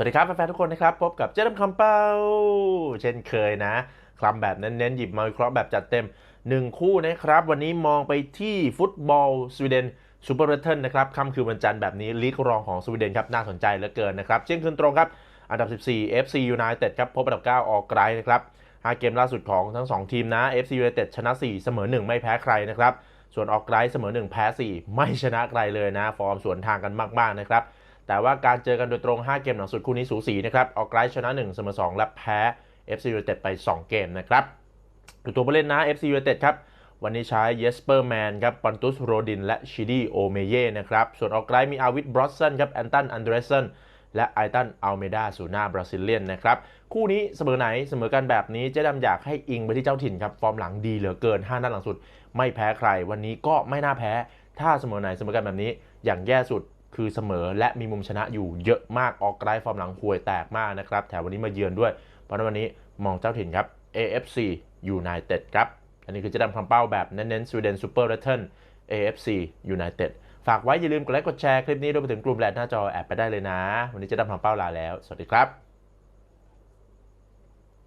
วัสดีครับแฟนๆทุกคนนะครับ พบกับเจ๊ดำคำเป้า เช่นเคยนะคลำแบบเน้นๆ หยิบมาวิเคราะห์แบบจัดเต็ม 1 คู่นะครับ วันนี้มองไปที่ฟุตบอลสวีเดนซูเปอร์เรเทนนะครับค่ำคืนวันจันทร์แบบนี้ลีกรองของสวีเดนครับ น่าสนใจเหลือเกินนะครับเที่ยงคืนตรงครับ อันดับ 14 FC United ครับพบอันดับ 9 ออกไกรนะครับ5เกมล่าสุดของทั้ง 2 ทีมนะ FC United ชนะ 4 เสมอ 1 ไม่แพ้ใครนะครับส่วนออกไกรเสมอ 1 แพ้ 4 ไม่ชนะใครเลยนะ ฟอร์มสวนทางกันมากๆนะครับ แต่ว่าการเจอกันโดยตรง 5 เกมหลังสุดคู่นี้สูสีนะครับออกไกรชนะ 1 เสมอ 2 และแพ้ FC United ไป 2 เกมนะครับดูตัวผู้เล่นนะ FC United ครับ วันนี้ใช้เยสเปอร์แมนครับปันตุสโรดิน และชิดีโอเมเย่นะครับ ส่วนออกไกรมีอาวิดบรอสเซนครับแอนตันอันเดรสันและไอตันอัลเมดาสูน่าบราซิเลียนนะครับ คู่นี้เสมอไหนเสมอกันแบบนี้เจ๊ดำอยากให้อิงไปที่เจ้าถิ่นครับ ฟอร์มหลังดีเหลือเกิน 5 นัดหลังสุด ไม่แพ้ใคร วันนี้ก็ไม่น่าแพ้ ถ้าเสมอไหนเสมอกันแบบนี้ อย่างแย่สุด คือเสมอและมีมุมชนะอยู่เยอะมากออกไกลฟอร์มหลังห่วยแตกมากนะครับ แถววันนี้มาเยือนด้วย เพราะวันนี้มองเจ้าถิ่นครับ AFC United ครับ อันนี้คือเจะดำคำเป้าแบบเน้นๆสวีเดนซูเปอร์เรเทน AFC United ฝากไว้อย่าลืมกดไลค์กดแชร์คลิปนี้รวมไปถึงกลุ่มแลนหน้าจอแอบไปได้เลยนะ วันนี้เจะดำคำเป้าลาแล้ว สวัสดีครับ